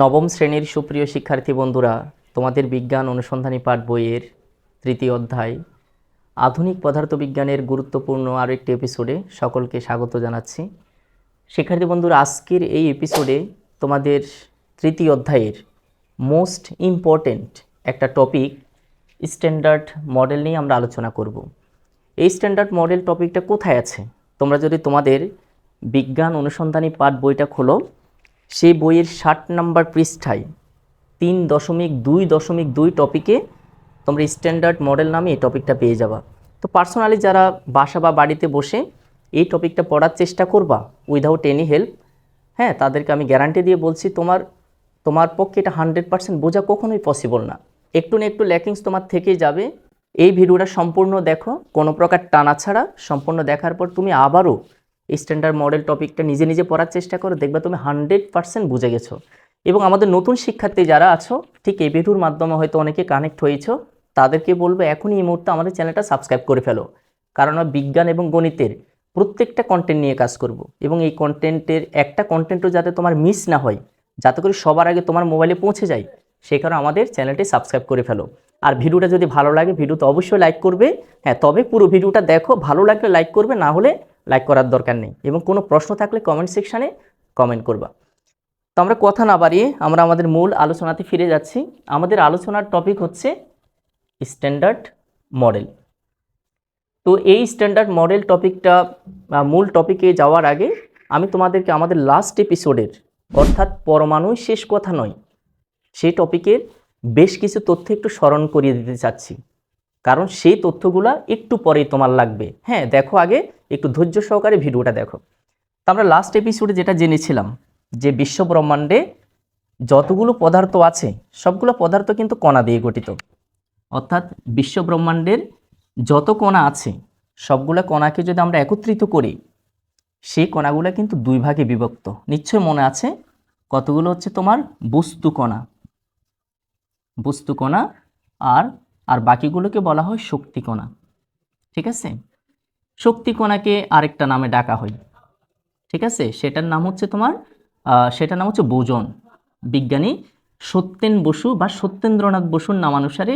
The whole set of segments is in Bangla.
নবম শ্রেণির সুপ্রিয় শিক্ষার্থী বন্ধুরা, তোমাদের বিজ্ঞান অনুসন্ধানী পাঠ বইয়ের তৃতীয় অধ্যায়, আধুনিক পদার্থবিজ্ঞানের গুরুত্বপূর্ণ আরও একটি এপিসোডে সকলকে স্বাগত জানাচ্ছি। শিক্ষার্থী বন্ধুরা, আজকের এই এপিসোডে তোমাদের তৃতীয় অধ্যায়ের মোস্ট ইম্পর্ট্যান্ট একটা টপিক স্ট্যান্ডার্ড মডেল নিয়ে আমরা আলোচনা করব। এই স্ট্যান্ডার্ড মডেল টপিকটা কোথায় আছে? তোমরা যদি তোমাদের বিজ্ঞান অনুসন্ধানী পাঠ বইটা খোলো সেই বইয়ের ষাট নাম্বার পৃষ্ঠায় তিন দশমিক দুই দশমিক দুই টপিকে তোমরা স্ট্যান্ডার্ড মডেল নামে এই টপিকটা পেয়ে যাবা। তো পার্সোনালি যারা বাসা বা বাড়িতে বসে এই টপিকটা পড়ার চেষ্টা করবা উইদাউট এনি হেল্প হ্যাঁ তাদেরকে আমি গ্যারান্টি দিয়ে বলছি তোমার তোমার পক্ষে এটা হান্ড্রেড পার্সেন্ট বোঝা কখনোই পসিবল না। একটু না একটু ল্যাকিংস তোমার থেকেই যাবে। এই ভিডিওটা সম্পূর্ণ দেখো, কোনো প্রকার টানা ছাড়া সম্পূর্ণ দেখার পর তুমি আবারও স্ট্যান্ডার্ড মডেল টপিকটা নিজে নিজে পড়ার চেষ্টা করো, দেখবে তুমি হান্ড্রেড পার্সেন্ট বুঝে গেছো। এবং আমাদের নতুন শিক্ষার্থী যারা আছো, ঠিক এই ভিডিওর মাধ্যমে হয়তো অনেকে কানেক্ট হয়েছো, তাদেরকে বলব এখনই এই মুহূর্তে আমাদের চ্যানেলটা সাবস্ক্রাইব করে ফেলো। কারণ আমরা বিজ্ঞান এবং গণিতের প্রত্যেকটা কন্টেন্ট নিয়ে কাজ করব। এবং এই কন্টেন্টের একটা কন্টেন্টও যাতে তোমার মিস না হয়, যাতে করে সবার আগে তোমার মোবাইলে পৌঁছে যায় সেই কারণে আমাদের চ্যানেলটি সাবস্ক্রাইব করে ফেলো। আর ভিডিওটা যদি ভালো লাগে ভিডিও তো অবশ্যই লাইক করবে। হ্যাঁ তবে পুরো ভিডিওটা দেখো, ভালো লাগলে লাইক করবে, না হলে লাইক করার দরকার নেই। এবং কোনো প্রশ্ন থাকলে কমেন্ট সেকশানে কমেন্ট করবা। তো আমরা কথা না বাড়িয়ে আমরা আমাদের মূল আলোচনাতে ফিরে যাচ্ছি। আমাদের আলোচনার টপিক হচ্ছে স্ট্যান্ডার্ড মডেল তো এই স্ট্যান্ডার্ড মডেল টপিকটা মূল টপিকে যাওয়ার আগে আমি তোমাদেরকে আমাদের লাস্ট এপিসোডের অর্থাৎ পরমাণুই শেষ কথা নয়, সেই টপিকের বেশ কিছু তথ্য একটু স্মরণ করিয়ে দিতে চাচ্ছি। কারণ সেই তথ্যগুলা একটু পরেই তোমার লাগবে। হ্যাঁ দেখো আগে, একটু ধৈর্য সহকারে ভিডিওটা দেখো। তো আমরা লাস্ট এপিসোডে যেটা জেনেছিলাম, যে বিশ্ব ব্রহ্মাণ্ডে যতগুলো পদার্থ আছে, সবগুলো পদার্থ কিন্তু কণা দিয়ে গঠিত। অর্থাৎ বিশ্ব ব্রহ্মাণ্ডের যত কণা আছে, সবগুলো কণাকে যদি আমরা একত্রিত করি, সেই কণাগুলো কিন্তু দুই ভাগে বিভক্ত। নিশ্চয় মনে আছে? কতগুলো হচ্ছে তোমার বস্তু কণা? বস্তু কণা আর আর বাকিগুলোকে বলা হয় শক্তি কণা। ঠিক আছে? শক্তি কণাকে আরেকটা নামে ডাকা হয়। ঠিক আছে? সেটার নাম হচ্ছে তোমার সেটার নাম হচ্ছে বোজন। বিজ্ঞানী সত্যেন বসু বা সত্যেন্দ্রনাথ বসুর নামানুসারে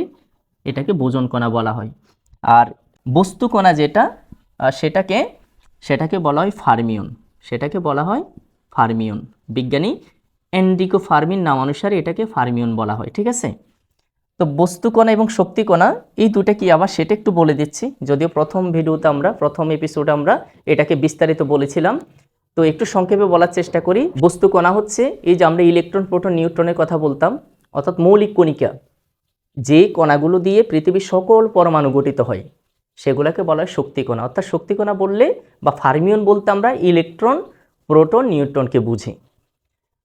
এটাকে বোজন কণা বলা হয়। আর বস্তু কণা যেটা সেটাকে সেটাকে বলা হয় ফার্মিয়ন। সেটাকে বলা হয় ফার্মিয়ন। বিজ্ঞানী এন্ডিকো ফার্মিন নামানুসারে এটাকে ফার্মিয়ন বলা হয়। ঠিক আছে? তো বস্তুকণা এবং শক্তিকণা এই দুটা কি আবার সেটা একটু বলে দিচ্ছি। যদিও প্রথম ভিডিওতে আমরা, প্রথম এপিসোডে আমরা এটাকে বিস্তারিত বলেছিলাম। তো একটু সংক্ষেপে বলার চেষ্টা করি। বস্তুকণা হচ্ছে, এই যে আমরা ইলেকট্রন, প্রোটন, নিউট্রনের কথা বলতাম, অর্থাৎ মৌলিক কণিকা যে কণাগুলো দিয়ে পৃথিবীর সকল পরমাণু গঠিত হয়, সেগুলোকে বলা হয় শক্তিকণা অর্থাৎ শক্তিকণা বললে, বা ফার্মিয়ন বলতে আমরা ইলেকট্রন, প্রোটন, নিউট্রনকে বুঝি।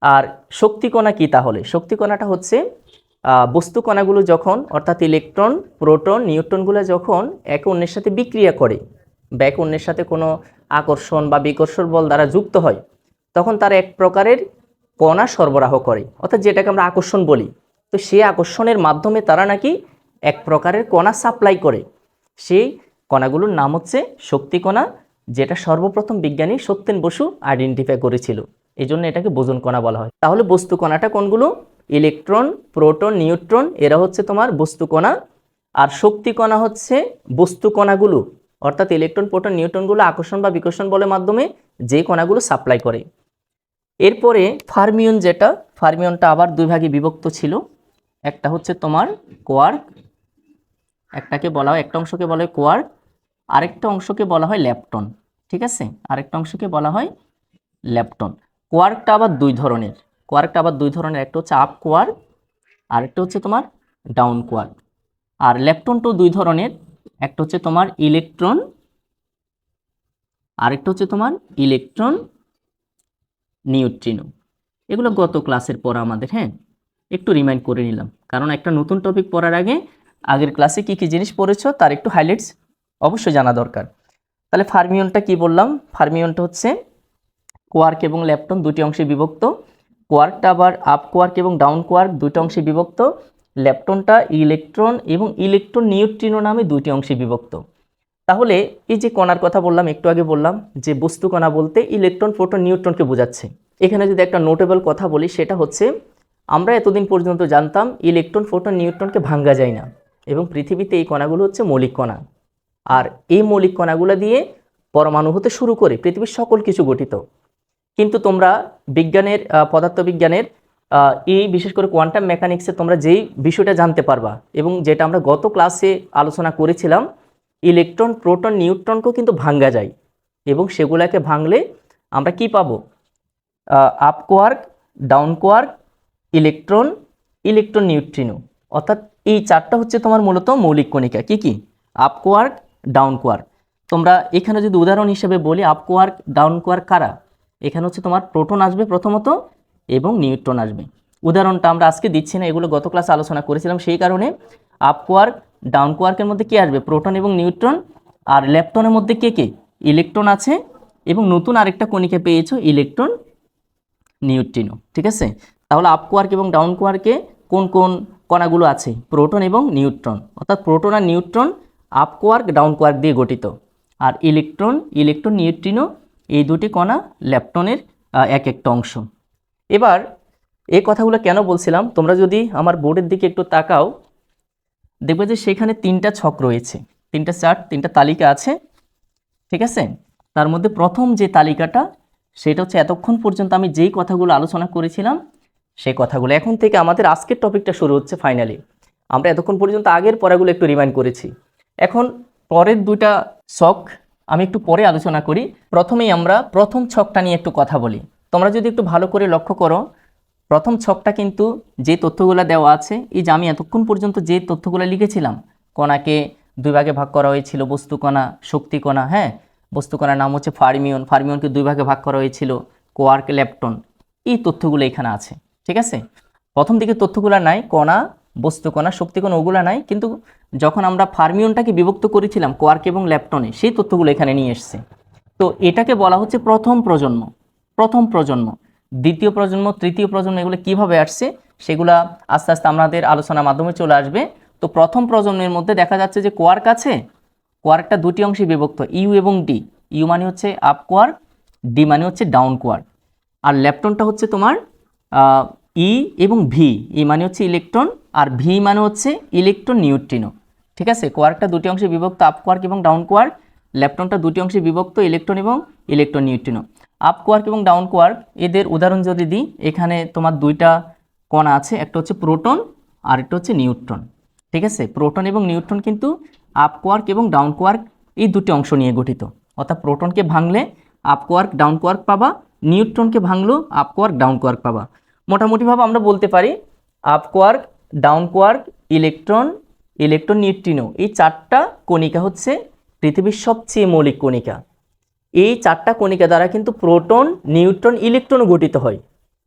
আর শক্তিকণা কি তাহলে? শক্তিকণাটা হচ্ছে বস্তু কণাগুলো যখন, অর্থাৎ ইলেকট্রন, প্রোটন, নিউট্রনগুলো যখন একে অন্যের সাথে বিক্রিয়া করে বা একে অন্যের সাথে কোনো আকর্ষণ বা বিকর্ষণ বল দ্বারা যুক্ত হয়, তখন তারা এক প্রকারের কণা সরবরাহ করে, অর্থাৎ যেটাকে আমরা আকর্ষণ বলি। তো সেই আকর্ষণের মাধ্যমে তারা নাকি এক প্রকারের কণা সাপ্লাই করে। সেই কণাগুলোর নাম হচ্ছে শক্তি কণা, যেটা সর্বপ্রথম বিজ্ঞানী সত্যেন বসু আইডেন্টিফাই করেছিল। এই জন্য এটাকে বোজন কণা বলা হয়। তাহলে বস্তু কণাটা কোনগুলো? ইলেকট্রন, প্রোটন, নিউট্রন, এরা হচ্ছে তোমার বস্তু কণা। আর শক্তি কণা হচ্ছে বস্তু কণাগুলো। অর্থাৎ ইলেকট্রন, প্রোটন, নিউট্রনগুলো আকর্ষণ বা বিকর্ষণ বলের মাধ্যমে যে কণাগুলো সাপ্লাই করে। এরপরে ফার্মিয়ন যেটা, ফার্মিয়নটা আবার দুই ভাগে বিভক্ত ছিল। একটা হচ্ছে তোমার কোয়ার্ক, একটাকে বলা হয়, একটা অংশকে বলা হয় কোয়ার্ক, আরেকটা অংশকে বলা হয় ল্যাপটন। ঠিক আছে? আরেকটা অংশকে বলা হয় ল্যাপটন। কোয়ার্কটা আবার দুই ধরনের। কোয়ার্কটা আবার দুই ধরনের, একটা হচ্ছে আপ কোয়ার্ক আর একটা হচ্ছে তোমার ডাউন কোয়ার্ক আর ল্যাপটনটাও দুই ধরনের, একটা হচ্ছে তোমার ইলেকট্রন আরেকটা হচ্ছে তোমার ইলেকট্রন নিউট্রিনো এগুলো গত ক্লাসের পড়া আমাদের হ্যাঁ? একটু রিমাইন্ড করে নিলাম। কারণ একটা নতুন টপিক পড়ার আগে, আগের ক্লাসে কী কী জিনিস পড়েছো, তার একটু হাইলাইটস অবশ্যই জানা দরকার। তাহলে ফার্মিয়নটা কি বললাম? ফার্মিয়নটা হচ্ছে কোয়ার্ক এবং ল্যাপটন দুটি অংশে বিভক্ত। কোয়ার্কটা আবার আপ কোয়ার্ক এবং ডাউন কোয়ার্ক দুটি অংশে বিভক্ত। ল্যাপটনটা ইলেকট্রন এবং ইলেকট্রন নিউট্রিনো নামে দুটি অংশে বিভক্ত। তাহলে এই যে কণার কথা বললাম, একটু আগে বললাম যে বস্তু কণা বলতে ইলেকট্রন প্রোটন নিউট্রনকে বোঝাচ্ছে। এখানে যদি একটা নোটেবল কথা বলি, সেটা হচ্ছে আমরা এতদিন পর্যন্ত জানতাম ইলেকট্রন প্রোটন নিউট্রনকে ভাঙ্গা যায় না এবং পৃথিবীতে এই কণাগুলো হচ্ছে মৌলিক কণা। আর এই মৌলিক কণাগুলো দিয়ে পরমাণু হতে শুরু করে পৃথিবীর সকল কিছু গঠিত। কিন্তু তোমরা বিজ্ঞানের পদার্থবিজ্ঞানের এই বিশেষ করে কোয়ান্টাম মেকানিক্সে তোমরা যেই বিষয়টা জানতে পারবা এবং যেটা আমরা গত ক্লাসে আলোচনা করেছিলাম ইলেকট্রন প্রোটন নিউট্রনকেও কিন্তু ভাঙ্গা যায় এবং সেগুলোকে ভাঙলে আমরা কি পাবো? Up quark down quark electron electron neutrino অর্থাৎ এই চারটা হচ্ছে তোমার মূলত মৌলিক কণিকা। কি কি? আপ কোয়ার্ক ডাউন কোয়ার্ক তোমরা এখানে যদি উদাহরণ হিসেবে বলি আপ কোয়ার্ক ডাউন কারা? এখানে হচ্ছে তোমার প্রোটন আসবে প্রথমত এবং নিউট্রন আসবে। উদাহরণটা আমরা আজকে দিচ্ছি না, এগুলো গত ক্লাসে আলোচনা করেছিলাম, সেই কারণে আপ কোয়ার্ক ডাউন কোয়ার্কের মধ্যে কি আসবে? প্রোটন এবং নিউট্রন। আর ল্যাপটনের মধ্যে কে কে? ইলেকট্রন আছে এবং নতুন আরেকটা কণিকা পেয়েছ, ইলেকট্রন নিউট্রিনো, ঠিক আছে? তাহলে আপ কোয়ার্ক এবং ডাউন কোয়ার্কে কোন কোন কণাগুলো আছে? প্রোটন এবং নিউট্রন। অর্থাৎ প্রোটন আর neutron up quark down quark দিয়ে গঠিত। আর ইলেকট্রন ইলেকট্রন, নিউট্রিনো এই দুটি কণা ল্যাপটনের এক একটা অংশ। এবার এই কথাগুলো কেন বলছিলাম? তোমরা যদি আমার বোর্ডের দিকে একটু তাকাও, দেখবে যে সেখানে তিনটা ছক রয়েছে। তিনটা চার্ট, তিনটা তালিকা আছে, ঠিক আছে? তার মধ্যে প্রথম যে তালিকাটা, সেটা হচ্ছে এতক্ষণ পর্যন্ত আমি যেই কথাগুলো আলোচনা করেছিলাম সেই কথাগুলো। এখন থেকে আমাদের আজকের টপিকটা শুরু হচ্ছে ফাইনালি। আমরা এতক্ষণ পর্যন্ত আগের পড়াগুলো একটু রিমাইন্ড করেছি। এখন পরের দুটা ছক আমি একটু পরে আলোচনা করি। প্রথমেই আমরা প্রথম ছকটা নিয়ে একটু কথা বলি। তোমরা যদি একটু ভালো করে লক্ষ্য করো, প্রথম ছকটা কিন্তু যে তথ্যগুলো দেওয়া আছে, এই যে আমি এতক্ষণ পর্যন্ত যে তথ্যগুলো লিখেছিলাম, কণাকে দুই ভাগে ভাগ করা হয়েছিল, বস্তু কণা, শক্তি কণা হ্যাঁ? বস্তু কণার নাম হচ্ছে ফার্মিয়ন, ফার্মিয়নকে দুই ভাগে ভাগ করা হয়েছিল, কোয়ার্ক ল্যাপটন এই তথ্যগুলো এখানে আছে, ঠিক আছে? প্রথম দিকে তথ্যগুলো নাই, কণা বস্তু কণা শক্তি কণা ওগুলো নাই, কিন্তু যখন আমরা ফার্মিয়নটাকে বিভক্ত করেছিলাম, কোয়ার্ক এবং ল্যাপটনে, সেই তথ্যগুলো এখানে নিয়ে এসছে। তো এটাকে বলা হচ্ছে প্রথম প্রজন্ম প্রথম প্রজন্ম। দ্বিতীয় প্রজন্ম, তৃতীয় প্রজন্ম, এগুলো কীভাবে আসছে, সেগুলা আস্তে আস্তে আমাদের আলোচনার মাধ্যমে চলে আসবে। তো প্রথম প্রজন্মের মধ্যে দেখা যাচ্ছে যে কোয়ার্ক আছে, কোয়ার্কটা দুটি অংশে বিভক্ত, ইউ এবং ডি। ইউ মানে হচ্ছে আপ কোয়ার্ক, ডি মানে হচ্ছে ডাউন কোয়ার্ক। আর ল্যাপটনটা হচ্ছে তোমার ই এবং ভি, ই মানে হচ্ছে ইলেকট্রন আর ভি মানে হচ্ছে ইলেকট্রন নিউট্রিনো ঠিক আছে? কোয়ার্কটা দুটি অংশে বিভক্ত আপ কোয়ার্ক এবং ডাউন কোয়ার্ক ল্যাপটনটা দুটি অংশে বিভক্ত ইলেকট্রন এবং ইলেকট্রন নিউট্রিনো আপ কোয়ার্ক এবং ডাউন কোয়ার্ক এদের উদাহরণ যদি দিই, এখানে তোমার দুইটা কণা আছে, একটা হচ্ছে প্রোটন আর একটা হচ্ছে নিউট্রন ঠিক আছে? প্রোটন এবং নিউট্রন কিন্তু আপ কোয়ার্ক এবং ডাউন কোয়ার্ক এই দুটি অংশ নিয়ে গঠিত। অর্থাৎ প্রোটনকে ভাঙলে আপ কোয়ার্ক ডাউন কোয়ার্ক পাবা নিউট্রনকে ভাঙলেও আপ কোয়ার্ক ডাউন কোয়ার্ক পাবা। মোটামুটিভাবে আমরা বলতে পারি up quark down quark electron electron neutrino, এই চারটা কণিকা হচ্ছে পৃথিবীর সবচেয়ে মৌলিক কণিকা। এই চারটা কণিকা দ্বারা কিন্তু প্রোটন, নিউট্রন, ইলেকট্রন গঠিত হয়।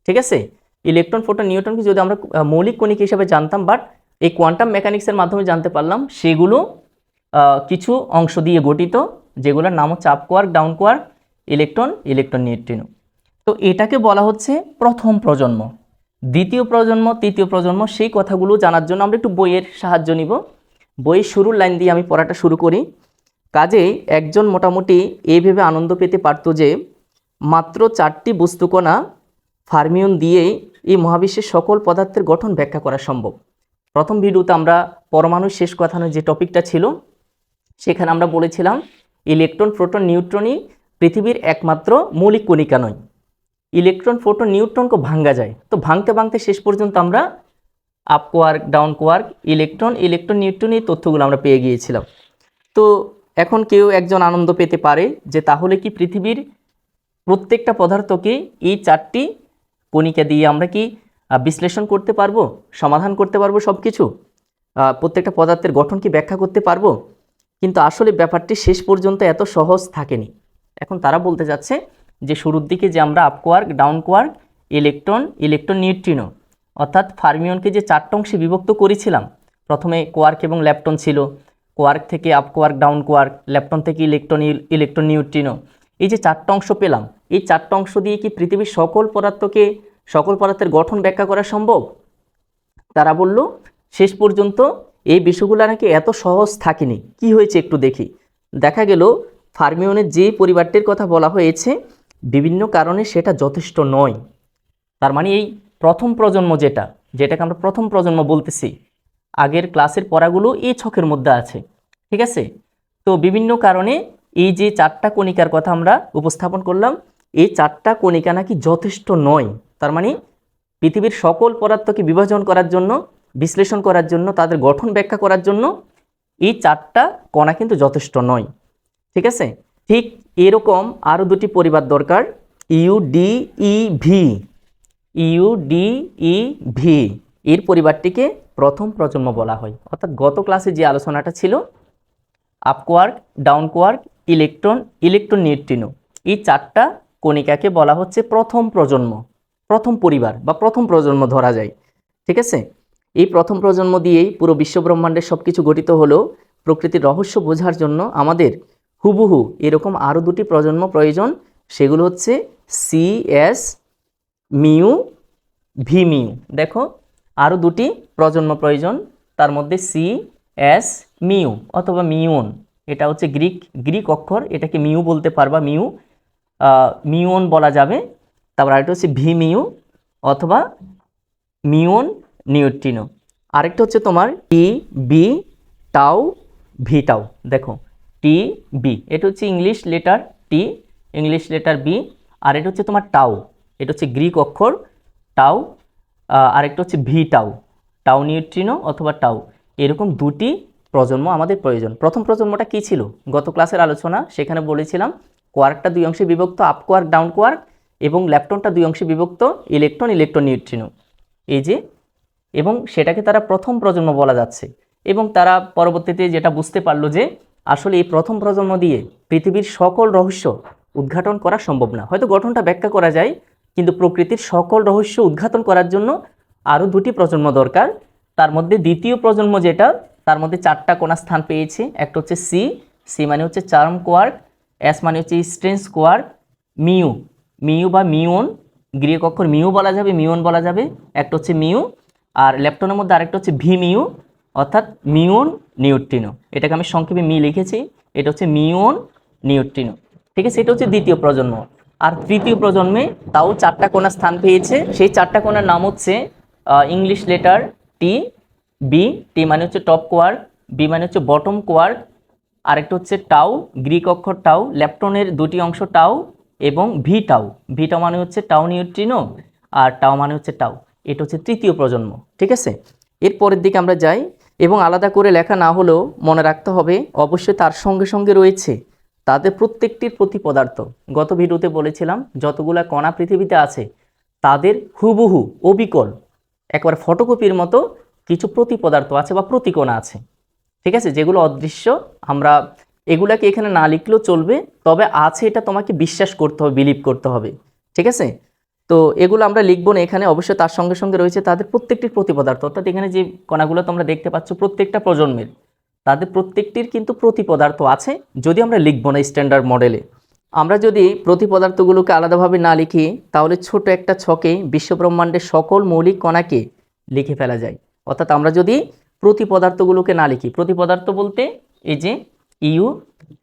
ঠিক আছে? ইলেকট্রন, প্রোটন নিউট্রনকে যদি আমরা মৌলিক কণিকা হিসাবে জানতাম বাট এই কোয়ান্টাম মেকানিক্সের মাধ্যমে জানতে পারলাম, সেগুলো কিছু অংশ দিয়ে গঠিত, যেগুলোর নাম হচ্ছে up quark down quark electron electron, neutrino. তো এটাকে বলা হচ্ছে প্রথম প্রজন্ম। দ্বিতীয় প্রজন্ম, তৃতীয় প্রজন্ম, সেই কথাগুলো জানার জন্য আমরা একটু বইয়ের সাহায্য নিব। বইয়ের শুরুর লাইন দিয়ে আমি পড়াটা শুরু করি। কাজেই একজন মোটামুটি এইভাবে আনন্দ পেতে পারত যে, মাত্র চারটি বস্তুকণা ফার্মিউন দিয়েই এই মহাবিশ্বের সকল পদার্থের গঠন ব্যাখ্যা করা সম্ভব। প্রথম ভিডিওতে আমরা পরমাণুর শেষ কথানোর যে টপিকটা ছিল, সেখানে আমরা বলেছিলাম, ইলেকট্রন, প্রোটন, নিউট্রনই পৃথিবীর একমাত্র মৌলিক কণিকা নয়। ইলেকট্রন প্রোটন নিউট্রনকে ভাঙ্গা যায়। তো ভাঙতে ভাঙতে শেষ পর্যন্ত আমরা up quark down quark electron electron neutron এই তথ্যগুলো আমরা পেয়ে গিয়েছিলাম। তো এখন কেউ একজন আনন্দ পেতে পারে যে তাহলে কি পৃথিবীর প্রত্যেকটা পদার্থকে এই চারটি কণিকা দিয়ে আমরা কি বিশ্লেষণ করতে পারব, সমাধান করতে পারব সব কিছু প্রত্যেকটা পদার্থের গঠন কি ব্যাখ্যা করতে পারব? কিন্তু আসলে ব্যাপারটি শেষ পর্যন্ত এত সহজ থাকেনি। এখন তারা বলতে যাচ্ছে যে শুরুর দিকে যে আমরা up quark down quark electron electron neutrino অর্থাৎ ফার্মিয়নকে যে চারটা অংশে বিভক্ত করেছিলাম, প্রথমে কোয়ার্ক এবং ল্যাপটন ছিল কোয়ার্ক থেকে up quark down quark lepton থেকে ইলেকট্রন ইলেকট্রন নিউট্রিনো এই যে চারটা অংশ পেলাম, এই চারটা অংশ দিয়ে কি পৃথিবীর সকল পদার্থকে, সকল পদার্থের গঠন ব্যাখ্যা করা সম্ভব? তারা বলল, শেষ পর্যন্ত এই বিষয়গুলো নাকি এত সহজ থাকেনি। কি হয়েছে একটু দেখি। দেখা গেল ফার্মিয়নের যে পরিবারটির কথা বলা হয়েছে বিভিন্ন কারণে সেটা যথেষ্ট নয়। তার মানে এই প্রথম প্রজন্ম যেটা, যেটাকে আমরা প্রথম প্রজন্ম বলতেছি, আগের ক্লাসের পড়াগুলো এই ছকের মধ্যে আছে, ঠিক আছে? তো বিভিন্ন কারণে এই যে চারটা কণিকার কথা আমরা উপস্থাপন করলাম, এই চারটা কণিকা নাকি যথেষ্ট নয়। তার মানে পৃথিবীর সকল পদার্থকে বিভাজন করার জন্য, বিশ্লেষণ করার জন্য, তাদের গঠন ব্যাখ্যা করার জন্য এই চারটা কণা কিন্তু যথেষ্ট নয়, ঠিক আছে? ঠিক এরকম আরও দুটি পরিবার দরকার, U D E V. U D E V, এর পরিবারটিকে প্রথম প্রজন্ম বলা হয়। অর্থাৎ গত ক্লাসে যে আলোচনাটা ছিল, up quark, down quark, electron electron neutrino এই চারটা কণিকাকে বলা হচ্ছে প্রথম প্রজন্ম, প্রথম পরিবার বা প্রথম প্রজন্ম ধরা যায়। ঠিক আছে? এই প্রথম প্রজন্ম দিয়েই পুরো বিশ্বব্রহ্মাণ্ডের সব কিছু গঠিত হলেও প্রকৃতির রহস্য বোঝার জন্য আমাদের হুবহু এরকম আরও দুটি প্রজন্ম প্রয়োজন, সেগুলো হচ্ছে C, S, mu, V, mu. দেখো আরও দুটি প্রজন্ম প্রয়োজন, তার মধ্যে সি, এস, মিউ অথবা মিউন। এটা হচ্ছে গ্রিক গ্রিক অক্ষর, এটাকে মিউ বলতে পারবা, মিউ। মিউন বলা যাবে, তারপর আরেকটা হচ্ছে ভি, মিউ অথবা মিউন নিউট্রিনো। আরেকটা হচ্ছে তোমার T B tau V tau দেখো টি বি এটা হচ্ছে English letter T English letter B আর এটা হচ্ছে তোমার টাউ এটা হচ্ছে গ্রিক অক্ষর টাউ আহ, আরেকটা হচ্ছে ভি টাউ টাউ নিউট্রিনো অথবা টাউ এরকম দুটি প্রজন্ম আমাদের প্রয়োজন। প্রথম প্রজন্মটা কি ছিল? গত ক্লাসের আলোচনা সেখানে বলেছিলাম কোয়ার্কটা দুই অংশে বিভক্ত আপ কোয়ার্ক ডাউন কোয়ার্ক এবং ল্যাপটনটা দুই অংশে বিভক্ত ইলেকট্রন ইলেকট্রন নিউট্রিনো এই যে এবং সেটাকে তারা প্রথম প্রজন্ম বলা যাচ্ছে। এবং তারা পরবর্তীতে যেটা বুঝতে পারল যে আসলে এই প্রথম প্রজন্ম দিয়ে পৃথিবীর সকল রহস্য উদ্ঘাটন করা সম্ভব না। হয়তো গঠনটা ব্যাখ্যা করা যায়, কিন্তু প্রকৃতির সকল রহস্য উদ্ঘাটন করার জন্য আরও দুটি প্রজন্ম দরকার। তার মধ্যে দ্বিতীয় প্রজন্ম যেটা, তার মধ্যে চারটা কোনা স্থান পেয়েছে। একটা হচ্ছে সি সি মানে হচ্ছে চার্ম কোয়ার্ক এস মানে হচ্ছে স্ট্রেন্স কোয়ার্ক মিউ। মিউ বা মিউন, গ্রিক অক্ষর মিউ বলা যাবে, মিউন বলা যাবে। একটা হচ্ছে মিউ, আর ল্যাপটনের মধ্যে আরেকটা হচ্ছে ভি মিউ। অর্থাৎ মিউন নিউট্রিনো। এটাকে আমি সংক্ষেপে মি লিখেছি। এটা হচ্ছে মিউন নিউট্রিনো। ঠিক আছে? এটা হচ্ছে দ্বিতীয় প্রজন্ম। আর তৃতীয় প্রজন্মে তাও চারটা কোণা স্থান পেয়েছে। সেই চারটা কোণার নাম হচ্ছে English letter T B T মানে হচ্ছে টপ কোয়ার্ক বি মানে হচ্ছে বটম কোয়ার্ক আরেকটা হচ্ছে টাউ গ্রিক অক্ষর টাউ ল্যাপটনের দুটি অংশ টাউ এবং ভি টাউ ভি টাউ মানে হচ্ছে টাউ নিউট্রিনো আর টাউ মানে হচ্ছে টাউ এটা হচ্ছে তৃতীয় প্রজন্ম। ঠিক আছে? এর পরের দিকে আমরা যাই। এবং আলাদা করে লেখা না হলেও মনে রাখতে হবে, অবশ্যই তার সঙ্গে সঙ্গে রয়েছে তাদের প্রত্যেকটির প্রতি পদার্থ। গত ভিডিওতে বলেছিলাম, যতগুলা কণা পৃথিবীতে আছে, তাদের হুবহু অবিকল, একবার ফটোকপির মতো কিছু প্রতি পদার্থ আছে বা প্রতিকণা আছে। ঠিক আছে? যেগুলো অদৃশ্য, আমরা এগুলাকে এখানে না লিখলেও চলবে, তবে আছে এটা তোমাকে বিশ্বাস করতে হবে বিলিভ করতে হবে। ঠিক আছে? তো এগুলো আমরা লিখব না এখানে অবশ্যই তার সঙ্গে সঙ্গে রয়েছে তাদের প্রত্যেকটির প্রতিপদার্থ। অর্থাৎ এখানে যে কণাগুলো তোমরা দেখতে পাচ্ছ, প্রত্যেকটা প্রজন্মের, তাদের প্রত্যেকটির কিন্তু প্রতিপদার্থ আছে, যদি আমরা লিখব না স্ট্যান্ডার্ড মডেলে আমরা যদি প্রতিপদার্থগুলোকে আলাদাভাবে না লিখি, তাহলে ছোট একটা ছকে বিশ্বব্রহ্মাণ্ডের সকল মৌলিক কণাকে লিখে ফেলা যায়। অর্থাৎ আমরা যদি প্রতিপদার্থগুলোকে না লিখি, প্রতিপদার্থ বলতে এই যে ইউ,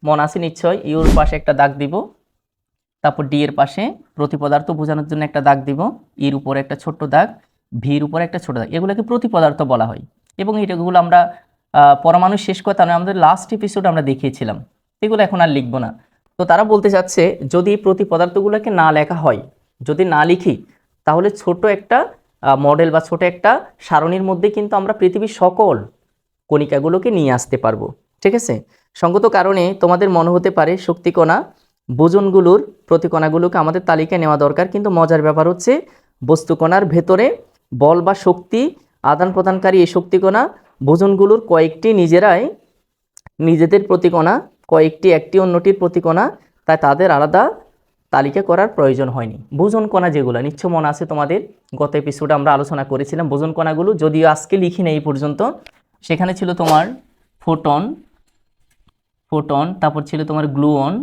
মন নিশ্চয়, ইউর পাশে একটা দাগ দিব তারপর ডি এর পাশে প্রতিপদার্থ বোঝানোর জন্য একটা দাগ দিব ইর উপরে একটা ছোট্ট দাগ ভির উপরে একটা ছোট দাগ। এগুলোকে প্রতিপদার্থ বলা হয়। এবং এটাগুলো আমরা পরমাণু শেষ কথা নয়, আমাদের লাস্ট এপিসোড আমরা দেখিয়েছিলাম। এগুলো এখন আর লিখব না। তো তারা বলতে চাচ্ছে, যদি এই প্রতি পদার্থগুলোকে না লেখা হয়, যদি না লিখি, তাহলে ছোট একটা মডেল বা ছোট একটা সারণীর মধ্যে কিন্তু আমরা পৃথিবীর সকল কণিকাগুলোকে নিয়ে আসতে পারব। ঠিক আছে? সঙ্গত কারণে তোমাদের মনে হতে পারে শক্তিকণা বোজনগুলোর প্রতিকণাগুলোকে আমাদের তালিকায় নেওয়া দরকার। কিন্তু মজার ব্যাপার হচ্ছে বস্তুকণার ভেতরে বল বা শক্তি আদান প্রদানকারী এই শক্তিকণা, বোজনগুলোর কয়েকটি নিজেরাই নিজেদের প্রতিকণা, কয়েকটি, একটি, অন্যটির প্রতিকণা, তাই তাদের আলাদা তালিকা করার প্রয়োজন হয়নি। বোজন কণা যেগুলো, নিশ্চয় মনে আছে তোমাদের? গত এপিসোডে আমরা আলোচনা করেছিলাম বোজন কণাগুলো যদিও আজকে লিখি নেই পর্যন্ত। সেখানে ছিল তোমার ফোটন ফোটন তারপর ছিল তোমার গ্লুয়ন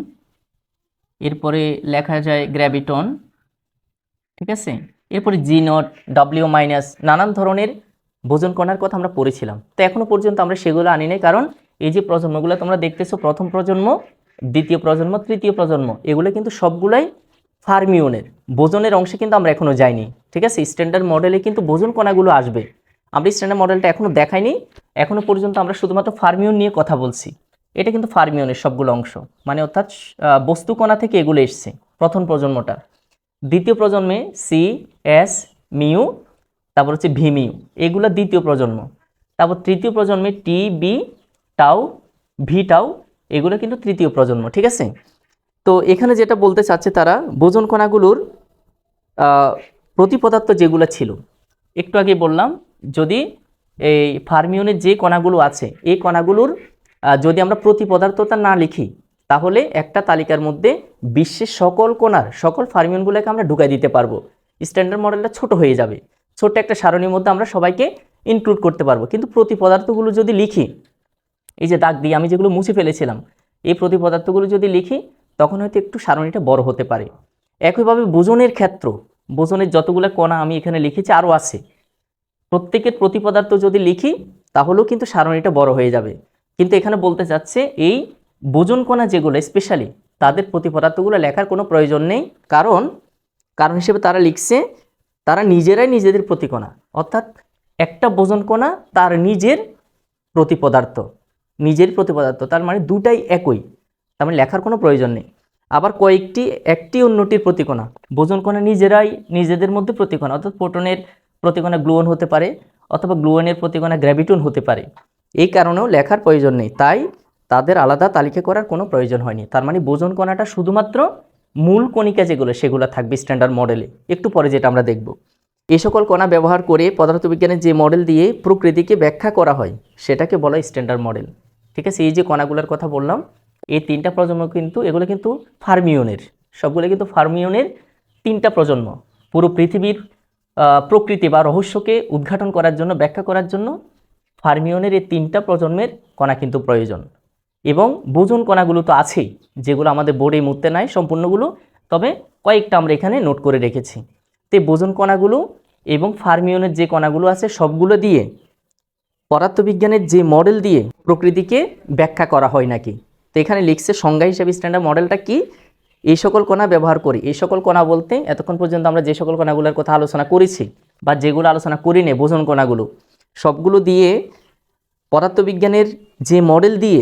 এরপরে লেখা যায় গ্র্যাভিটন, ঠিক আছে? এরপরে জি নট, ডাব্লিউ মাইনাস, নানান ধরনের বোজন কণার কথা আমরা পড়েছিলাম। তো এখনও পর্যন্ত আমরা সেগুলো আনি নাই, কারণ এই যে প্রজন্মগুলো তোমরা দেখতেছো, প্রথম প্রজন্ম, দ্বিতীয় প্রজন্ম, তৃতীয় প্রজন্ম, এগুলো কিন্তু সবগুলাই ফার্মিওনের বোজনের অংশে কিন্তু আমরা এখনও যাইনি, ঠিক আছে? স্ট্যান্ডার্ড মডেলে কিন্তু বোজন কণাগুলো আসবে। আমরা স্ট্যান্ডার্ড মডেলটা এখনও দেখাইনি, এখনও পর্যন্ত আমরা শুধুমাত্র ফার্মিওন নিয়ে কথা বলছি। এটা কিন্তু ফার্মিওনের সবগুলো অংশ। মানে অর্থাৎ বস্তুকণা থেকে এগুলো এসছে, প্রথম প্রজন্মটা দ্বিতীয় প্রজন্মে সি এস মিউ, তারপর হচ্ছে ভিমিউ এগুলো দ্বিতীয় প্রজন্ম। তারপর তৃতীয় প্রজন্মে T B tau V tau এগুলো কিন্তু তৃতীয় প্রজন্ম, ঠিক আছে? তো এখানে যেটা বলতে চাচ্ছে তারা, বোজন কণাগুলোর প্রতিপদার্থ যেগুলো ছিল, একটু আগে বললাম, যদি এই ফার্মিওনের যে কণাগুলো আছে, এই কণাগুলোর যদি আমরা প্রতিপদার্থতা না লিখি, তাহলে একটা তালিকার মধ্যে বিশ্বের সকল কণার সকল ফার্মিওনগুলোকে আমরা ঢুকাই দিতে পারব। স্ট্যান্ডার্ড মডেলটা ছোট হয়ে যাবে। ছোট্ট একটা সারণীর মধ্যে আমরা সবাইকে ইনক্লুড করতে পারব। কিন্তু প্রতিপদার্থগুলো যদি লিখি, এই যে দাগ দিয়ে আমি যেগুলো মুছে ফেলেছিলাম, এই প্রতিপদার্থগুলো যদি লিখি, তখন হয়তো একটু সারণীটা বড় হতে পারে। একইভাবে বোজনের ক্ষেত্র, বোজনের যতগুলো কণা আমি এখানে লিখেছি, আরও আছে। প্রত্যেকের প্রতিপদার্থ যদি লিখি, তাহলেও কিন্তু সারণীটা বড় হয়ে যাবে। কিন্তু এখানে বলতে চাচ্ছে, এই বোজন কণা যেগুলো স্পেশালি তাদের প্রতিপদার্থগুলো লেখার কোনো প্রয়োজন নেই। কারণ কারণ হিসেবে তারা লিখছে, তারা নিজেরাই নিজেদের প্রতিকণা। অর্থাৎ একটা বোজন কণা তার নিজের প্রতিপদার্থ। নিজের প্রতিপদার্থ, তার মানে দুটাই একই। তার মানে লেখার কোনো প্রয়োজন নেই। আবার কয়েকটি, একটি অন্যটির প্রতিকণা। বোজন কণা নিজেরাই নিজেদের মধ্যে প্রতিকণা। অর্থাৎ প্রোটনের প্রতিকণা গ্লুয়ন হতে পারে, অথবা গ্লুয়নের প্রতিকণা গ্র্যাভিটন হতে পারে। এই কারণেও লেখার প্রয়োজন নেই। তাই তাদের আলাদা তালিকা করার কোনো প্রয়োজন হয়নি। তার মানে বোজন কণাটা শুধুমাত্র মূল কণিকা যেগুলো, সেগুলো থাকবে স্ট্যান্ডার্ড মডেলে একটু পরে যেটা আমরা দেখব। এই সকল কণা ব্যবহার করে পদার্থবিজ্ঞানের যে মডেল দিয়ে প্রকৃতিকে ব্যাখ্যা করা হয়, সেটাকে বলা হয় স্ট্যান্ডার্ড মডেল ঠিক আছে? এই যে কণাগুলোর কথা বললাম, এই তিনটা প্রজন্ম কিন্তু, এগুলো কিন্তু ফার্মিওনের। সবগুলো কিন্তু ফার্মিওনের তিনটা প্রজন্ম। পুরো পৃথিবীর প্রকৃতি বা রহস্যকে উদ্ঘাটন করার জন্য, ব্যাখ্যা করার জন্য ফার্মিওনের এই তিনটা প্রজন্মের কণা কিন্তু প্রয়োজন। এবং বোজন কণাগুলো তো আছেই, যেগুলো আমাদের বোর্ডে মুহূর্তে নাই সম্পূর্ণগুলো, তবে কয়েকটা আমরা এখানে নোট করে রেখেছি। তো বোজন কণাগুলো এবং ফার্মিওনের যে কণাগুলো আছে, সবগুলো দিয়ে পদার্থবিজ্ঞানের যে মডেল দিয়ে প্রকৃতিকে ব্যাখ্যা করা হয় নাকি? তো এখানে লিখছে সংজ্ঞা হিসাবে স্ট্যান্ডার্ড মডেলটা কি? এই সকল কণা ব্যবহার করি, এই সকল কণা বলতে এতক্ষণ পর্যন্ত আমরা যে সকল কণাগুলোর কথা আলোচনা করেছি বা যেগুলো আলোচনা করি নে বোজন কণাগুলো সবগুলো দিয়ে পদার্থবিজ্ঞানের যে মডেল দিয়ে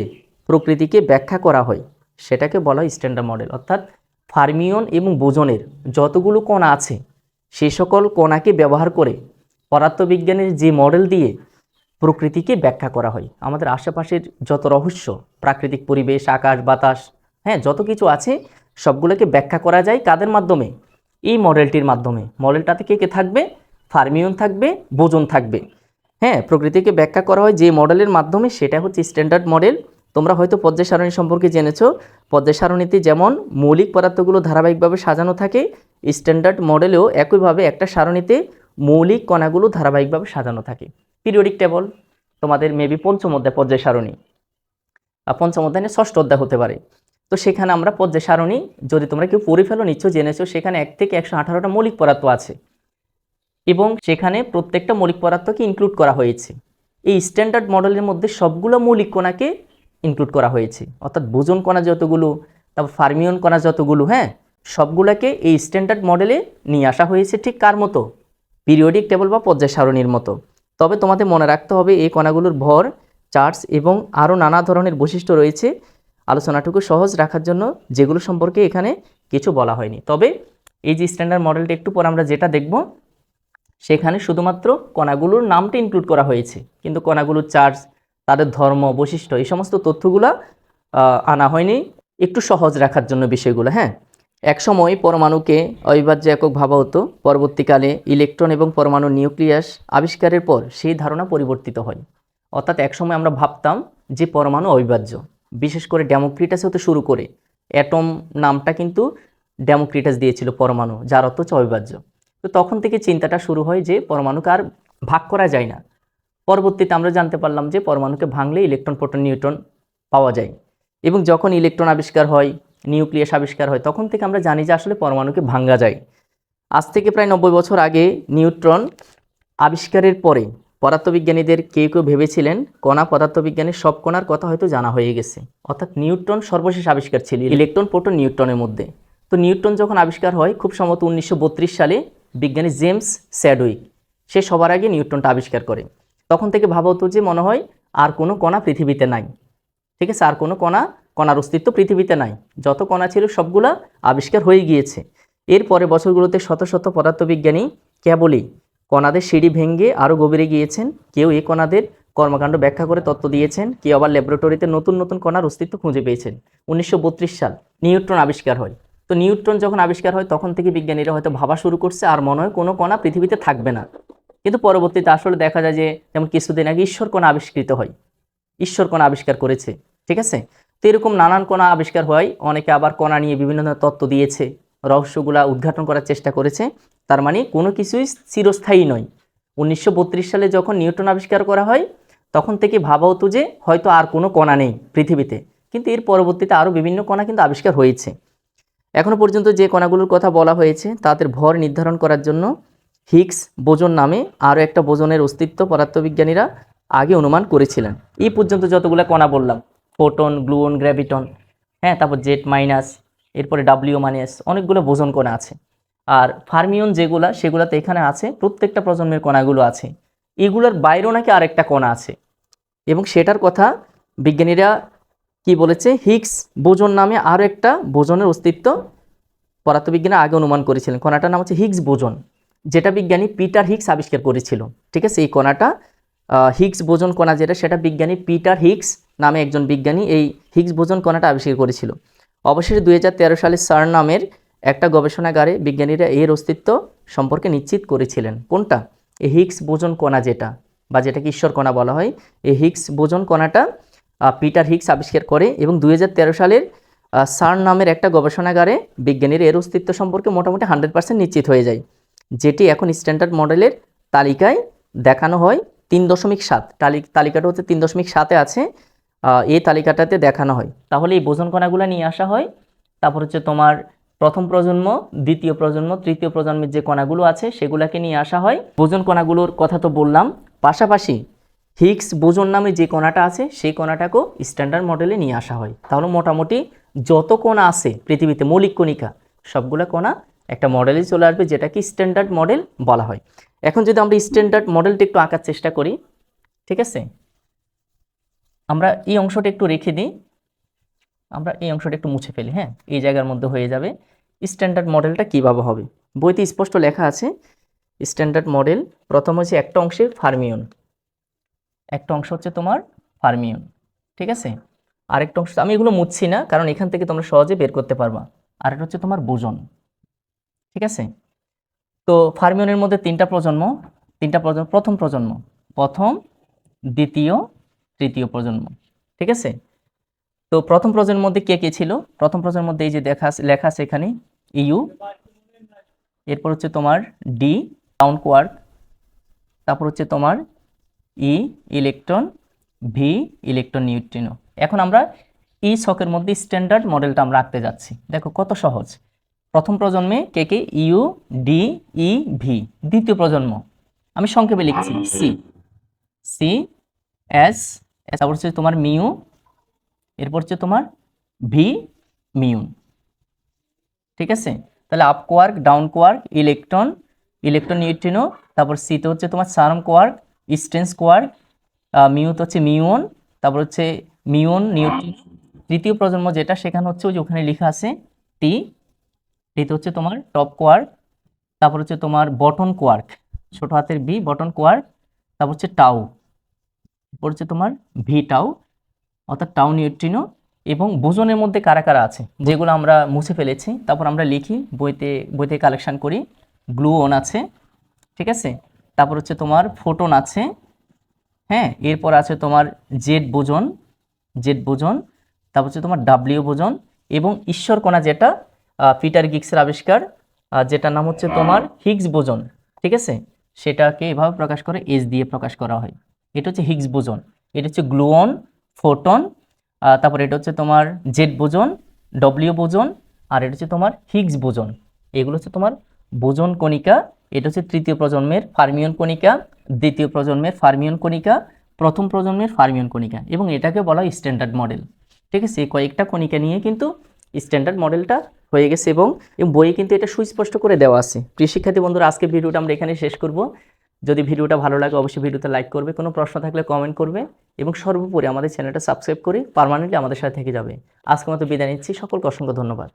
প্রকৃতিকে ব্যাখ্যা করা হয়, সেটাকে বলা হয় স্ট্যান্ডার্ড মডেল অর্থাৎ ফার্মিয়ন এবং বোজনের যতগুলো কণা আছে, সে সকল কণাকে ব্যবহার করে পদার্থবিজ্ঞানের যে মডেল দিয়ে প্রকৃতিকে ব্যাখ্যা করা হয়। আমাদের আশেপাশের যত রহস্য, প্রাকৃতিক পরিবেশ, আকাশ, বাতাস হ্যাঁ যত কিছু আছে, সবগুলোকে ব্যাখ্যা করা যায় কাদের মাধ্যমে? এই মডেলটির মাধ্যমে। মডেলটাতে কে কে থাকবে? ফার্মিয়ন থাকবে, বোজন থাকবে। হ্যাঁ প্রকৃতিকে ব্যাখ্যা করা হয় যে মডেলের মাধ্যমে সেটা হচ্ছে স্ট্যান্ডার্ড মডেল। তোমরা হয়তো পর্যায় সারণী সম্পর্কে জেনেছো। পর্যায় সারণীতে যেমন মৌলিক পদার্থগুলো ধারাবাহিকভাবে সাজানো থাকে, স্ট্যান্ডার্ড মডেলেও একইভাবে একটা সারণীতে মৌলিক কণাগুলো ধারাবাহিকভাবে সাজানো থাকে। পিরিয়ডিক টেবল, তোমাদের মেবি পঞ্চম অধ্যায় পর্যায় সারণী। পঞ্চম অধ্যায় ষষ্ঠ অধ্যায় হতে পারে। তো সেখানে আমরা পর্যায় সারণী, যদি তোমরা কেউ পড়ে ফেলো নিশ্চয় জেনেছো, সেখানে এক থেকে একশো আঠারোটা মৌলিক পদার্থ আছে। এবং সেখানে প্রত্যেকটা মৌলিক পদার্থকে ইনক্লুড করা হয়েছে। এই স্ট্যান্ডার্ড মডেলের মধ্যে সবগুলো মৌলিক কণাকে ইনক্লুড করা হয়েছে। অর্থাৎ বোজন কণা যতগুলো, তারপর ফার্মিয়ন কণা যতগুলো হ্যাঁ সবগুলোকে এই স্ট্যান্ডার্ড মডেলে নিয়ে আসা হয়েছে ঠিক কার মতো? পিরিয়ডিক টেবল বা পর্যায় সারণীর মতো। তবে তোমাদের মনে রাখতে হবে, এই কণাগুলোর ভর চার্জ এবং আরও নানা ধরনের বৈশিষ্ট্য রয়েছে। আলোচনাটুকু সহজ রাখার জন্য যেগুলো সম্পর্কে এখানে কিছু বলা হয়নি। তবে এই যে স্ট্যান্ডার্ড মডেলটা একটু পর আমরা যেটা দেখব সেখানে শুধুমাত্র কণাগুলোর নামটা ইনক্লুড করা হয়েছে। কিন্তু কণাগুলোর চার্জ তাদের ধর্ম, বৈশিষ্ট্য, এই সমস্ত তথ্যগুলো আনা হয়নি। একটু সহজ রাখার জন্য বিষয়গুলো হ্যাঁ? একসময় পরমাণুকে অবিভাজ্য একক ভাবা হতো। পরবর্তীকালে ইলেকট্রন এবং পরমাণু নিউক্লিয়াস আবিষ্কারের পর সেই ধারণা পরিবর্তিত হয়। অর্থাৎ একসময় আমরা ভাবতাম যে পরমাণু অবিভাজ্য। বিশেষ করে ডেমোক্রিটাস হতে শুরু করে। অ্যাটম নামটা কিন্তু ডেমোক্রিটাস দিয়েছিল পরমাণু, যার অর্থ হচ্ছে অবিভাজ্য। তো তখন থেকে চিন্তাটা শুরু হয় যে পরমাণুকে আর ভাগ করা যায় না। পরবর্তীতে আমরা জানতে পারলাম যে পরমাণুকে ভাঙলে ইলেকট্রন, প্রোটন, নিউট্রন পাওয়া যায় এবং যখন ইলেকট্রন আবিষ্কার হয়, নিউক্লিয়াস আবিষ্কার হয়, তখন থেকে আমরা জানি যে আসলে পরমাণুকে ভাঙ্গা যায়। আজ থেকে প্রায় নব্বই বছর আগে নিউট্রন আবিষ্কারের পরে পদার্থবিজ্ঞানীদের কেউ কেউ ভেবেছিলেন, কণা পদার্থবিজ্ঞানের সব কণার কথা হয়তো জানা হয়ে গেছে। অর্থাৎ নিউট্রন সর্বশেষ আবিষ্কার ছিল, ইলেকট্রন, প্রোটন, নিউট্রনের মধ্যে। তো নিউটন যখন আবিষ্কার হয়, খুব সম্ভবত উনিশশো বত্রিশ সালে বিজ্ঞানী জেমস স্যাডউইক। সে সবার আগে নিউটনটা আবিষ্কার করে। তখন থেকে ভাবা হতো যে মনে হয় আর কোনো কণা পৃথিবীতে নাই। ঠিক আছে, আর কোনো কণা, কণার অস্তিত্ব পৃথিবীতে নাই। যত কণা ছিল সবগুলা আবিষ্কার হয়ে গিয়েছে। এরপরে বছরগুলোতে শত শত পদার্থবিজ্ঞানী কেবলই কণাদের সিঁড়ি ভেঙে আরও গভীরে গিয়েছেন। কেউ এই কণাদের কর্মকাণ্ড ব্যাখ্যা করে তত্ত্ব দিয়েছেন। কেউ আবার ল্যাবরেটরিতে নতুন নতুন কণার অস্তিত্ব খুঁজে পেয়েছেন। উনিশশো বত্রিশ সাল নিউট্রন আবিষ্কার হয়। তো নিউট্রন যখন আবিষ্কার হয়, তখন থেকে বিজ্ঞানীরা হয়তো ভাবা শুরু করছে আর মনে হয় কোনো কণা পৃথিবীতে থাকবে না। কিন্তু পরবর্তীতে আসলে দেখা যায় যে, যেমন কিছুদিন আগে ঈশ্বর কণা আবিষ্কৃত হয়। ঈশ্বর কণা আবিষ্কার করেছে, ঠিক আছে? তো এরকম নানান কণা আবিষ্কার হয় অনেকে আবার কণা নিয়ে বিভিন্ন ধরনের তত্ত্ব দিয়েছে, রহস্যগুলা উদ্ঘাটন করার চেষ্টা করেছে। তার মানে কোনো কিছুই চিরস্থায়ী নয়। উনিশশো সালে যখন নিউটন আবিষ্কার করা হয়, তখন থেকে ভাবা হতো যে, হয়তো আর কোনো কণা নেই পৃথিবীতে। কিন্তু এর পরবর্তীতে আরও বিভিন্ন কণা কিন্তু আবিষ্কার হয়েছে। এখনও পর্যন্ত যে কণাগুলোর কথা বলা হয়েছে, তাদের ভর নির্ধারণ করার জন্য হিগস বোজন নামে আরও একটা বোজনের অস্তিত্ব পদার্থবিজ্ঞানীরা আগে অনুমান করেছিলেন। এই পর্যন্ত যতগুলো কণা বললাম, ফোটন, গ্লুয়ন, গ্র্যাভিটন হ্যাঁ তারপর জেড মাইনাস, এরপরে ডাব্লিউ মাইনাস, অনেকগুলো বোজন কণা আছে। আর ফার্মিয়ন যেগুলা, সেগুলোতে এখানে আছে, প্রত্যেকটা প্রজন্মের কণাগুলো আছে। এগুলোর বাইরেও নাকি আরেকটা কণা আছে। এবং সেটার কথা বিজ্ঞানীরা কি বলেছে? হিক্স বোজন নামে আরও একটা বোজনের অস্তিত্ব পদার্থবিজ্ঞানী আগে অনুমান করেছিলেন। কণাটার নাম হচ্ছে হিক্স বোজন, যেটা বিজ্ঞানী পিটার হিক্স আবিষ্কার করেছিল। ঠিক আছে? এই কণাটা হিক্স বোজন কণা যেটা, সেটা বিজ্ঞানী পিটার হিক্স নামে একজন বিজ্ঞানী এই হিক্স বোজন কণাটা আবিষ্কার করেছিল। অবশেষে দুই হাজার তেরো সালে সার নামের একটা গবেষণাগারে বিজ্ঞানীরা এর অস্তিত্ব সম্পর্কে নিশ্চিত করেছিলেন। কোনটা? এই হিক্স বোজন কণা যেটা, বা যেটাকে ঈশ্বর কণা বলা হয়, এই হিক্স বোজন কণাটা পিটার হিগস আবিষ্কার করে এবং দু হাজার তেরো সালের সার নামের একটা গবেষণাগারে বিজ্ঞানীর এর অস্তিত্ব সম্পর্কে মোটামুটি হান্ড্রেড পার্সেন্ট নিশ্চিত হয়ে যায়, যেটি এখন স্ট্যান্ডার্ড মডেলের তালিকায় দেখানো হয় তিন দশমিক সাত। তালি- তালিকাটা হচ্ছে তিন দশমিক সাতে আছে এই তালিকাটাতে দেখানো হয়। তাহলে এই বোজন কণাগুলো নিয়ে আসা হয়। তারপর হচ্ছে তোমার প্রথম প্রজন্ম, দ্বিতীয় প্রজন্ম, তৃতীয় প্রজন্মের যে কণাগুলো আছে সেগুলোকে নিয়ে আসা হয়। বোজন কণাগুলোর কথা তো বললাম। পাশাপাশি হিগস বোজন নামে যে কণাটা আছে, সেই কণাটাকেও স্ট্যান্ডার্ড মডেলে নিয়ে আসা হয়। তাহলে মোটামুটি যত কণা আছে পৃথিবীতে, মৌলিক কণিকা, সবগুলো কণা একটা মডেলে চলে আসবে যেটাকে স্ট্যান্ডার্ড মডেল বলা হয়। এখন যদি আমরা স্ট্যান্ডার্ড মডেলটা একটু আঁকার চেষ্টা করি, ঠিক আছে? আমরা এই অংশটা একটু রেখে দিই। আমরা এই অংশটা একটু মুছে ফেলি হ্যাঁ? এই জায়গার মধ্যে হয়ে যাবে। স্ট্যান্ডার্ড মডেলটা কীভাবে হবে? বইতে স্পষ্ট লেখা আছে স্ট্যান্ডার্ড মডেল প্রথম হচ্ছে একটা অংশে ফার্মিয়ন একটা অংশ হচ্ছে তোমার ফার্মিয়ন ঠিক আছে? আরেকটা অংশ, আমি এগুলো মুছছি না, কারণ এখান থেকে তোমরা সহজে বের করতে পারবা। আরেকটা হচ্ছে তোমার বোজন, ঠিক আছে? তো ফার্মিয়নের মধ্যে তিনটা প্রজন্ম তিনটা প্রজন্ম, প্রথম প্রজন্ম, প্রথম, দ্বিতীয়, তৃতীয় প্রজন্ম, ঠিক আছে? তো প্রথম প্রজন্মের মধ্যে কে কে ছিল? প্রথম প্রজন্মের মধ্যে এই যে দেখা লেখা আছে এখানে, ইউ, এরপর হচ্ছে তোমার ডি ডাউন কোয়ার্ক তারপর হচ্ছে তোমার E electron V electron neutrino এখন আমরা ই ছকের মধ্যে স্ট্যান্ডার্ড মডেলটা আমরা রাখতে যাচ্ছি। দেখো কত সহজ। প্রথম প্রজন্মে কে কে? ইউ ডি ই ভি দ্বিতীয় প্রজন্ম। আমি সংক্ষেপে লিখছি। সি সি এস তারপর হচ্ছে তোমার মিউ। এরপর হচ্ছে তোমার ভি মিউন। ঠিক আছে? তাহলে up quark down quark electron electron neutrino তারপর সিতে হচ্ছে তোমার সার্ম কোয়ার্ক স্টেন্স কোয়ার্ক মিউতে হচ্ছে মিউন, তারপর হচ্ছে মিউন নিউট্রিন তৃতীয় প্রজন্ম যেটা, সেখানে হচ্ছে ওই যে ওখানে লেখা আছে টি, টিতে হচ্ছে তোমার টপ কোয়ার্ক, তারপর হচ্ছে তোমার বটন কোয়ার্ক, ছোট হাতের বি, বটন কোয়ার্ক, তারপর হচ্ছে টাউ, এরপর হচ্ছে তোমার ভি টাউ, অর্থাৎ টাউ নিউট্রিনো, এবং বোজনের মধ্যে কারা কারা আছে, যেগুলো আমরা মুছে ফেলেছি, তারপর আমরা লিখি, বইতে বইতে কালেকশন করি, গ্লুওন আছে, ঠিক আছে? তারপর হচ্ছে তোমার ফোটন আছে হ্যাঁ? এরপর আছে তোমার জেড বোজন জেড বোজন তারপর হচ্ছে তোমার ডাব্লিউ বোজন এবং ঈশ্বর কণা যেটা পিটার গিক্সের আবিষ্কার যেটার নাম হচ্ছে তোমার হিগস বোজন ঠিক আছে? সেটাকে এভাবে প্রকাশ করে এস দিয়ে প্রকাশ করা হয়। এটা হচ্ছে হিগস বোজন এটা হচ্ছে গ্লুয়ন ফোটন তারপর এটা হচ্ছে তোমার জেড বোজন ডব্লিউ বোজন আর এটা হচ্ছে তোমার হিগস বোজন এগুলো হচ্ছে তোমার বোজন কণিকা এটা হচ্ছে তৃতীয় প্রজন্মের ফার্মিয়ন কণিকা, দ্বিতীয় প্রজন্মের ফার্মিয়ন কণিকা, প্রথম প্রজন্মের ফার্মিয়ন কণিকা এবং এটাকে বলা হয় স্ট্যান্ডার্ড মডেল ঠিক আছে কয়েকটা কণিকা নিয়ে কিন্তু স্ট্যান্ডার্ড মডেলটা হয়ে গেছে এবং বইয়ে কিন্তু এটা সুস্পষ্ট করে দেওয়া আছে। প্রিয় শিক্ষার্থী বন্ধুরা, আজকে ভিডিওটা আমরা এখানে শেষ করব। যদি ভিডিওটা ভালো লাগে, অবশ্যই ভিডিওতে লাইক করবে, কোনো প্রশ্ন থাকলে কমেন্ট করবে এবং সর্বোপরি আমাদের চ্যানেলটা সাবস্ক্রাইব করে পারমানেন্টলি আমাদের সাথে থেকে যাবে। আজকে মতো বিদায় নিচ্ছি, সকলকে অসংখ্য ধন্যবাদ।